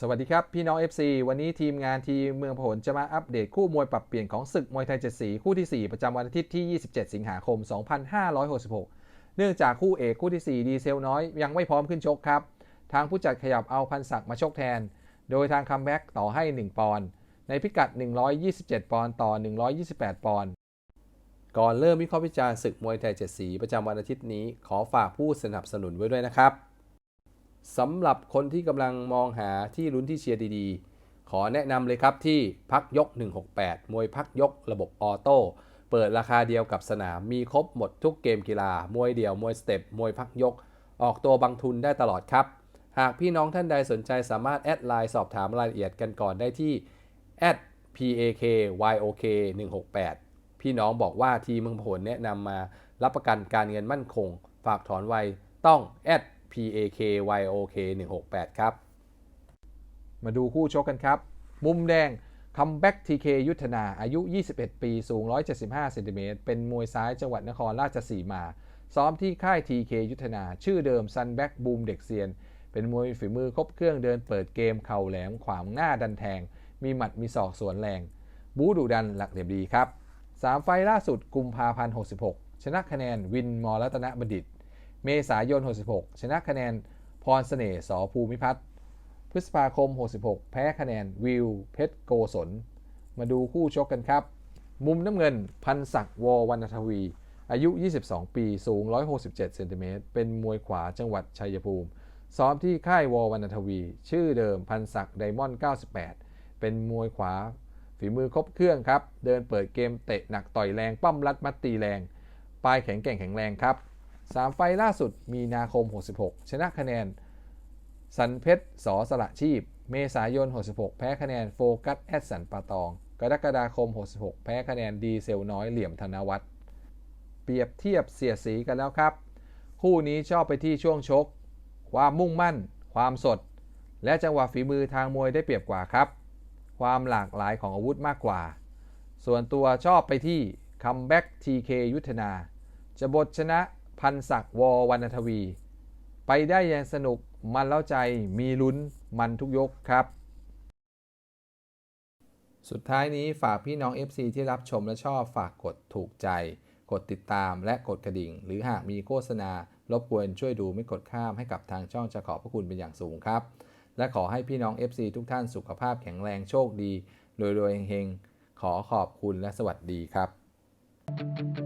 สวัสดีครับ พี่น้อง FC วันนี้ทีมงานทีมเมืองพหลจะมาอัปเดตคู่มวยปรับเปลี่ยนของศึกมวยไทยเจ็ดสีคู่ทีสี่4 ประจำวันอาทิตย์ที่ 27 สิงหาคม 2566 เนื่องจากคู่เอกคู่ทีสี่ 4 ดีเซลน้อยยังไม่พร้อมขึ้นชกครับ ทางผู้จัดขยับเอาพันศักดิ์มาชกแทน โดยทางคัมแบ็กต่อให้ 1 ปอนด์ในพิกัด 127 ปอนด์ต่อ 128 ปอนด์ก่อนเริ่มวิเคราะห์วิจารณ์ศึกมวยไทยเจ็ดสีประจำวันอาทิตย์นี้ขอฝากผู้สนับสนุนไว้ด้วยนะครับ สำหรับคนที่กำลังมองหาที่ลุ้นที่เชียร์ดีๆ ขอแนะนำเลยครับที่พักยก 168 มวยพักยกระบบออโต้ เปิดราคาเดียวกับสนาม มีครบหมดทุกเกมกีฬา มวยเดี่ยว มวยสเต็ป มวยพักยก ออกตัวบังทุนได้ตลอดครับ หากพี่น้องท่านใดสนใจสามารถแอดไลน์สอบถามรายละเอียดกันก่อนได้ที่ @pakyok 168 พี่น้องบอกว่าทีมเมืองผลแนะนำมารับประกันการเงินมั่นคง ฝากถอนไวต้อง PAKYOK PAKYOK 168ครับ มาดูคู่ชกกันครับ มุมแดงคัมแบ็กทีเคยุทธนา อายุ 21 ปี สูง 175เซนติเมตรเป็นมวยซ้ายจังหวัดนครราชสีมา ซ้อมที่ค่ายทีเคยุทธนา ชื่อเดิมซันแบ็กบูมเด็กเซียน เป็นมวยฝีมือครบเครื่องเดินเปิดเกมเข่าแหลมขวางหน้าดันแทง มีหมัดมีศอกสวนแรง บูดุดันหลักเหลี่ยมดีครับ 3 ไฟล์ล่าสุดกุมภาพันธ์66 ชนะคะแนนวินมอรัตนบัณฑิต เมษายน 66 ชนะคะแนนพรเสน่ห์สอภูมิพัฒน์พฤษภาคม 66 แพ้คะแนนวิวเพชรโกศล มาดูคู่ชกกันครับ มุมน้ำเงินพันศักดิ์ววรรณทวี อายุ 22 ปี สูง 167 เซนติเมตร เป็นมวยขวาจังหวัดชัยภูมิ ซ้อมที่ค่ายววรรณทวี ชื่อเดิมพันศักดิ์ไดมอนด์ 98 เป็นมวยขวา ฝีมือครบเครื่องครับ เดินเปิดเกมเตะหนักต่อยแรง ปั้มรัดมัดตีแรง ปลายแข็งแกร่งแข็งแรงครับ 3 ไฟล่าสุดมีนาคม 66 ชนะคะแนน สันเพชรสอสละชีพ เมษายน 66 แพ้คะแนนโฟกัสแอดสันปาตอง กรกฎาคม 66 แพ้คะแนนดีเซลน้อยเหลี่ยมธนวัฒน์เปรียบเทียบเสียสีกันแล้วครับ คู่นี้ชอบไปที่ช่วงชก ความมุ่งมั่น ความสด และจังหวะฝีมือทางมวยได้เปรียบกว่าครับ ความหลากหลายของอาวุธมากกว่า ส่วนตัวชอบไปที่คัมแบ็กทีเคยุทธนาจะบทชนะ พันศักดิ์ววรรณทวี ไปได้อย่างสนุกมันเล้าใจมีลุ้นมันทุกยกครับ สุดท้ายนี้ฝากพี่น้อง FC ที่รับชมและชอบฝากกดถูกใจ กดติดตามและกดกระดิ่ง หรือหากมีโฆษณารบกวนช่วยดูไม่กดข้ามให้กับทางช่องจะขอบพระคุณเป็นอย่างสูงครับ และขอให้พี่น้อง FC ทุกท่านสุขภาพแข็งแรงโชคดีโดยโดยเฮงๆขอขอบคุณและสวัสดีครับ